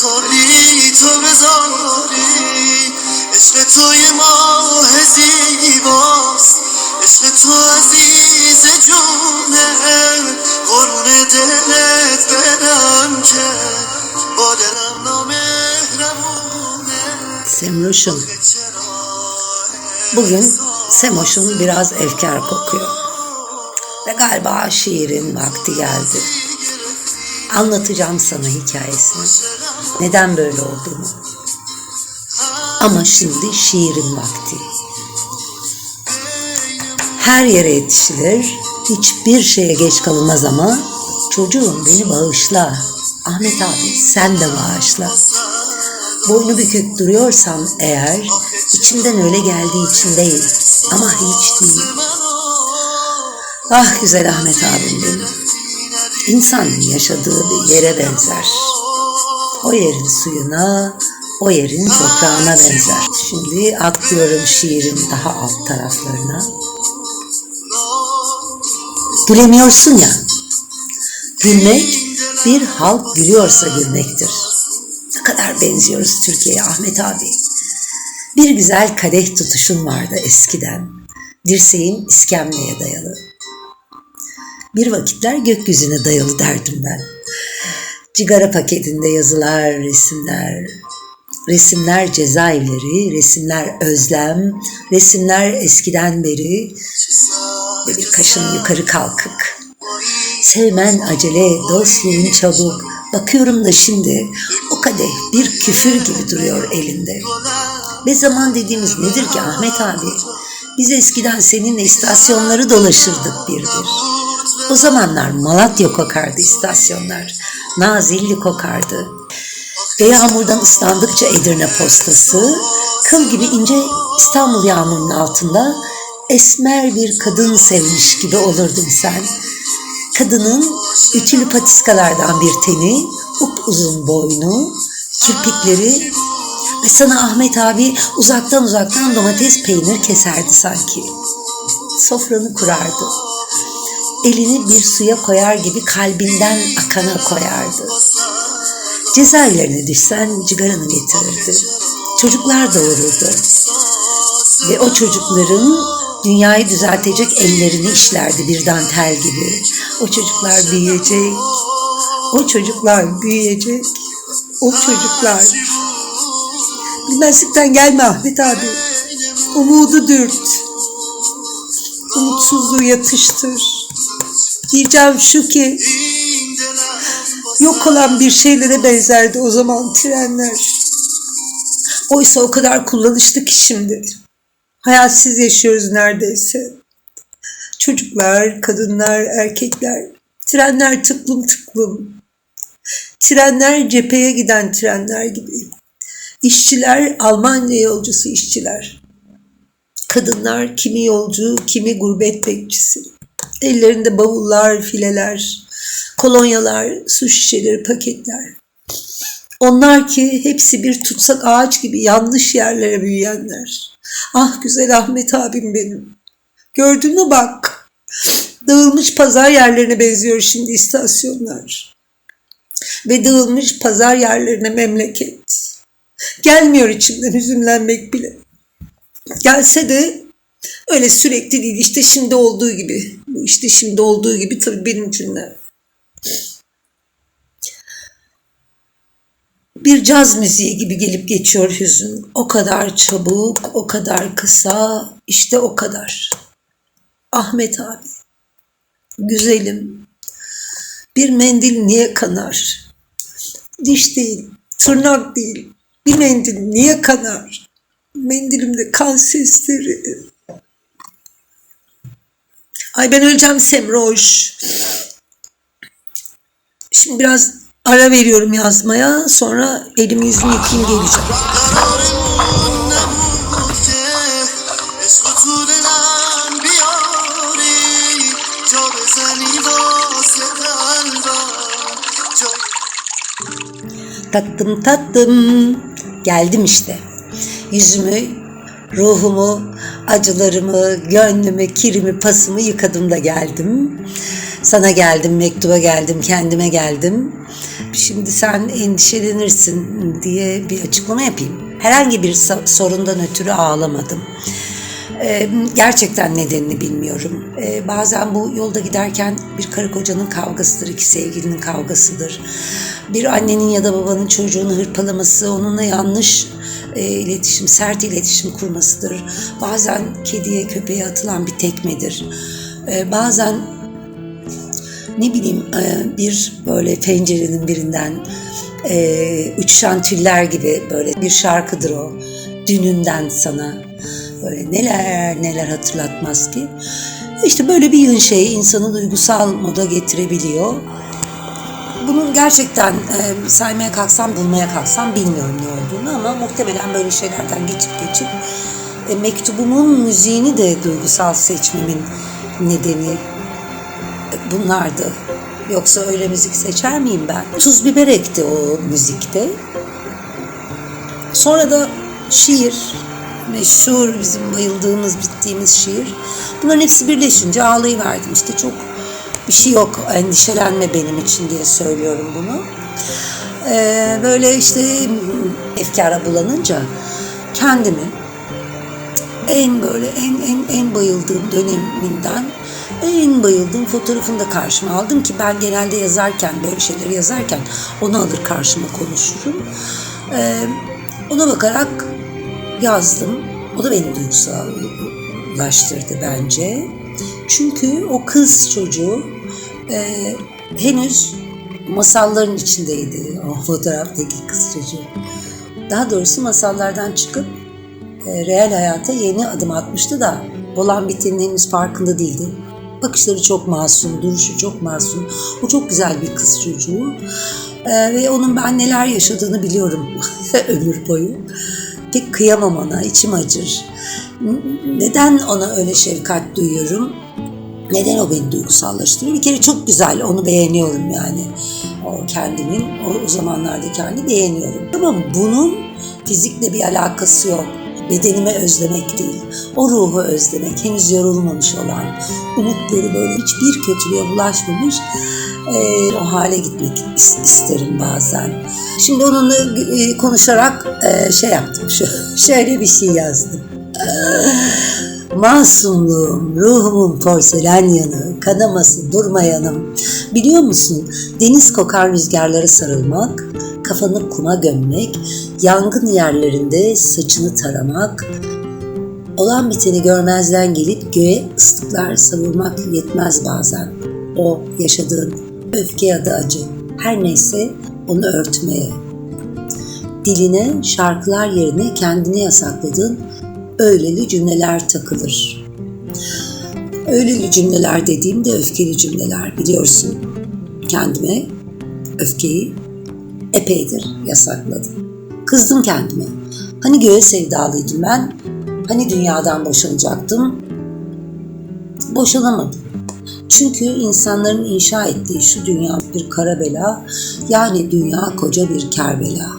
جای خالی تو بذاری عشق توی ماه زیباست عشق تو عزیز جونه قرون دلت برم که با دلم نامهربونه Semroş'um چرا bugün Semoş'un biraz efkar kokuyor. Ve galiba şiirin vakti geldi. Anlatacağım sana hikayesini. Neden böyle olduğunu. Ama şimdi şiirin vakti. Her yere yetişilir, hiçbir şeye geç kalınmaz ama çocuğum beni bağışla. Ahmet abi sen de bağışla. Boynu bükük duruyorsam eğer içimden öyle geldiği için değil ama hiç değil. Ah güzel Ahmet abim benim. İnsan yaşadığı bir yere benzer. O yerin suyuna, o yerin toprağına benzer. Şimdi atlıyorum şiirin daha alt taraflarına. Gülemiyorsun ya. Gülmek bir halk gülüyorsa gülmektir. Ne kadar benziyoruz Türkiye'ye Ahmet abi. Bir güzel kadeh tutuşun vardı eskiden. Dirseğin iskemleye dayalı. Bir vakitler gökyüzüne dayalı derdim ben. Cigara paketinde yazılar, resimler, resimler cezaevleri, resimler özlem, resimler eskiden beri ve bir kaşın yukarı kalkık. Sevmen acele, dostluğun çabuk. Bakıyorum da şimdi o kadeh bir küfür gibi duruyor elinde. Ve zaman dediğimiz nedir ki Ahmet abi? Biz eskiden seninle istasyonları dolaşırdık bir bir. O zamanlar Malatya kokardı istasyonlar. Nazilli kokardı. Ve yağmurdan ıslandıkça Edirne postası, kıl gibi ince İstanbul yağmurunun altında esmer bir kadın sevmiş gibi olurdun sen. Kadının ütülü patiskalardan bir teni, uzun boynu, kirpikleri ve sana Ahmet abi uzaktan uzaktan domates peynir keserdi sanki. Sofranı kurardı. Elini bir suya koyar gibi kalbinden akana koyardı. Cezaevlerine düşsen cigaranı getirirdi. Çocuklar doğururdu. Ve o çocukların dünyayı düzeltecek ellerini işlerdi bir dantel gibi. O çocuklar büyüyecek. O çocuklar büyüyecek. O çocuklar. Bilmezlikten gelme Ahmet abi. Umudu dürt. Umutsuzluğu yatıştır. Diyeceğim şu ki yok olan bir şeylere benzerdi o zaman trenler. Oysa o kadar kullanışlı ki şimdi. Hayatsiz yaşıyoruz neredeyse. Çocuklar, kadınlar, erkekler. Trenler tıklım tıklım. Trenler cepheye giden trenler gibi. İşçiler Almanya yolcusu işçiler. Kadınlar kimi yolcu, kimi gurbet bekçisi. Ellerinde bavullar, fileler, kolonyalar, su şişeleri, paketler. Onlar ki hepsi bir tutsak ağaç gibi yanlış yerlere büyüyenler. Ah güzel Ahmet abim benim. Gördün mü bak. Dağılmış pazar yerlerine benziyor şimdi istasyonlar. Ve dağılmış pazar yerlerine memleket. Gelmiyor içimden hüzünlenmek bile. Gelse de öyle sürekli değil işte şimdi olduğu gibi. İşte şimdi olduğu gibi tabii benim için de. bir caz müziği gibi gelip geçiyor hüzün. O kadar çabuk, o kadar kısa, işte o kadar. Ahmet abi, güzelim, bir mendil niye kanar? Diş değil, tırnak değil, bir mendil niye kanar? Mendilimde kan sesleri. Ay ben öleceğim Semroş. Şimdi biraz ara veriyorum yazmaya. Sonra elimi yüzümü yıkayayım geleceğim. Tattım tattım. Geldim işte. Yüzümü ruhumu acılarımı, gönlümü, kirimi, pasımı yıkadım da geldim. Sana geldim, mektuba geldim, kendime geldim. Şimdi sen endişelenirsin diye bir açıklama yapayım. Herhangi bir so- sorundan ötürü ağlamadım. Ee, gerçekten nedenini bilmiyorum. Ee, bazen bu yolda giderken bir karı kocanın kavgasıdır, iki sevgilinin kavgasıdır. Bir annenin ya da babanın çocuğunu hırpalaması, onunla yanlış e, iletişim, sert iletişim kurmasıdır. Bazen kediye, köpeğe atılan bir tekmedir. Ee, bazen ne bileyim e, bir böyle pencerenin birinden e, uçuşan tüller gibi böyle bir şarkıdır o. Dününden sana böyle neler neler hatırlatmaz ki. İşte böyle bir yığın şey insanı duygusal moda getirebiliyor. Bunun gerçekten e, saymaya kalksam, bulmaya kalksam bilmiyorum ne olduğunu ama muhtemelen böyle şeylerden geçip geçip e, mektubumun müziğini de duygusal seçmemin nedeni bunlardı. Yoksa öyle müzik seçer miyim ben? Tuz biber ekti o müzikte. Sonra da şiir, meşhur bizim bayıldığımız, bittiğimiz şiir. Bunların hepsi birleşince ağlayıverdim. İşte çok bir şey yok, endişelenme benim için diye söylüyorum bunu. Ee, böyle işte efkara bulanınca kendimi en böyle en en en bayıldığım döneminden en bayıldığım fotoğrafını da karşıma aldım ki ben genelde yazarken böyle şeyleri yazarken onu alır karşıma konuşurum. Ee, ona bakarak yazdım. O da beni duygusallaştırdı bence. Çünkü o kız çocuğu e, henüz masalların içindeydi o fotoğraftaki kız çocuğu. Daha doğrusu masallardan çıkıp e, reel hayata yeni adım atmıştı da olan bitenin henüz farkında değildi. Bakışları çok masum, duruşu çok masum. O çok güzel bir kız çocuğu. E, ve onun ben neler yaşadığını biliyorum ömür boyu. Pek kıyamam ona, içim acır. Neden ona öyle şefkat duyuyorum? Neden o beni duygusallaştırıyor? Bir kere çok güzel, onu beğeniyorum yani. O kendimin, o, zamanlardaki halini beğeniyorum. Ama bunun fizikle bir alakası yok. Bedenime özlemek değil, o ruhu özlemek, henüz yorulmamış olan, umutları böyle hiçbir kötülüğe bulaşmamış e, o hale gitmek is- isterim bazen. Şimdi onunla e, konuşarak e, şey yaptım, şu, şöyle bir şey yazdım. Masumluğum, ruhumun porselen yanı, kanaması durmayanım. Biliyor musun deniz kokar rüzgarlara sarılmak, kafanı kuma gömmek, yangın yerlerinde saçını taramak, olan biteni görmezden gelip göğe ıslıklar savurmak yetmez bazen. O yaşadığın öfke ya da acı her neyse onu örtmeye. Diline şarkılar yerine kendini yasakladığın öyleli cümleler takılır. Öyleli cümleler dediğimde öfkeli cümleler biliyorsun. Kendime öfkeyi epeydir yasakladım. Kızdım kendime. Hani göğe sevdalıydım ben, hani dünyadan boşanacaktım. Boşanamadım. Çünkü insanların inşa ettiği şu dünya bir kara bela, yani dünya koca bir kerbela.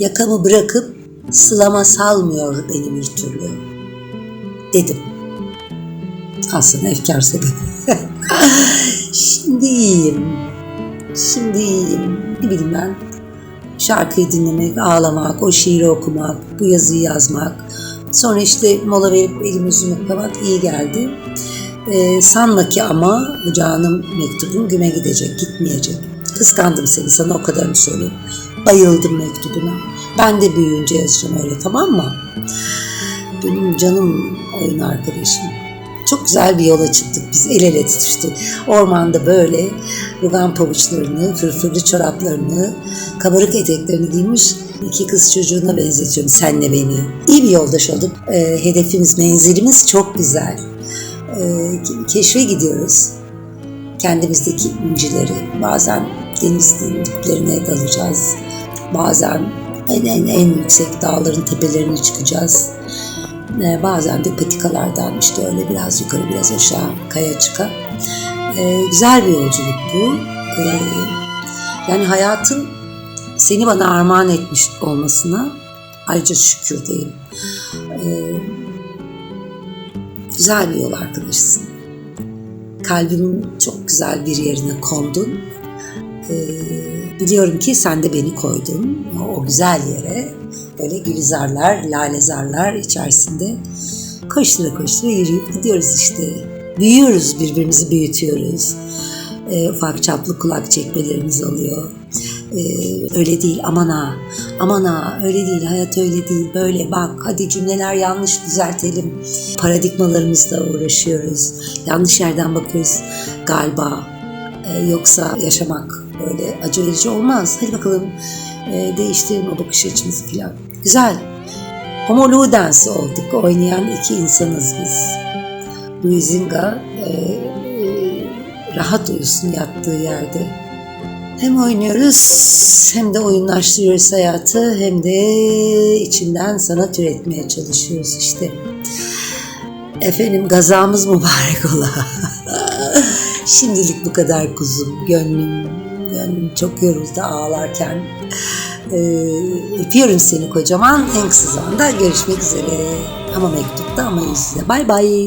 Yakamı bırakıp sılama salmıyor beni bir türlü. Dedim. Aslında efkar sebebi. Şimdi iyiyim. Şimdi iyiyim. Ne bileyim ben. Şarkıyı dinlemek, ağlamak, o şiiri okumak, bu yazıyı yazmak. Sonra işte mola verip elimi yüzümü yıkamak iyi geldi. Ee, sanma ki ama canım mektubun güme gidecek, gitmeyecek. Kıskandım seni, sana o kadarını söyleyeyim. Bayıldım mektubuna. Ben de büyüyünce yazacağım öyle tamam mı? Benim canım oyun arkadaşım. Çok güzel bir yola çıktık biz el ele tutuştuk. Ormanda böyle rugan pabuçlarını, fırfırlı çoraplarını, kabarık eteklerini giymiş iki kız çocuğuna benzetiyorum senle beni. İyi bir yoldaş olduk. Ee, hedefimiz, menzilimiz çok güzel. Ee, keşfe gidiyoruz. Kendimizdeki incileri. Bazen denizin diplerine dalacağız. Bazen en en en yüksek dağların tepelerine çıkacağız. Ee, bazen de patikalardan işte öyle biraz yukarı biraz aşağı kaya çıka. Ee, güzel bir yolculuk bu. Yani hayatın seni bana armağan etmiş olmasına ayrıca şükürdeyim. Ee, Güzel bir yol arkadaşısın. Kalbimin çok güzel bir yerine kondun. Ee, biliyorum ki sen de beni koydun o, o güzel yere. Böyle gülizarlar, lalezarlar içerisinde koştura koştura yürüyüp gidiyoruz işte. Büyüyoruz, birbirimizi büyütüyoruz. Ee, ufak çaplı kulak çekmelerimiz oluyor. Ee, öyle değil aman ha, aman ha öyle değil hayat öyle değil böyle bak hadi cümleler yanlış düzeltelim. Paradigmalarımızla uğraşıyoruz. Yanlış yerden bakıyoruz galiba. Ee, yoksa yaşamak böyle acı verici olmaz. Hadi bakalım e, değiştirelim o bakış açımızı falan. Güzel. Homo Ludens olduk. Oynayan iki insanız biz. Luizinga e, e, rahat uyusun yattığı yerde. Hem oynuyoruz hem de oyunlaştırıyoruz hayatı hem de içinden sanat üretmeye çalışıyoruz işte. Efendim gazamız mübarek ola. Şimdilik bu kadar kuzum. Gönlüm, gönlüm çok yoruldu ağlarken. Ee, öpüyorum seni kocaman. En kısa zamanda görüşmek üzere. Ama mektupta ama yüzde. Bay bay.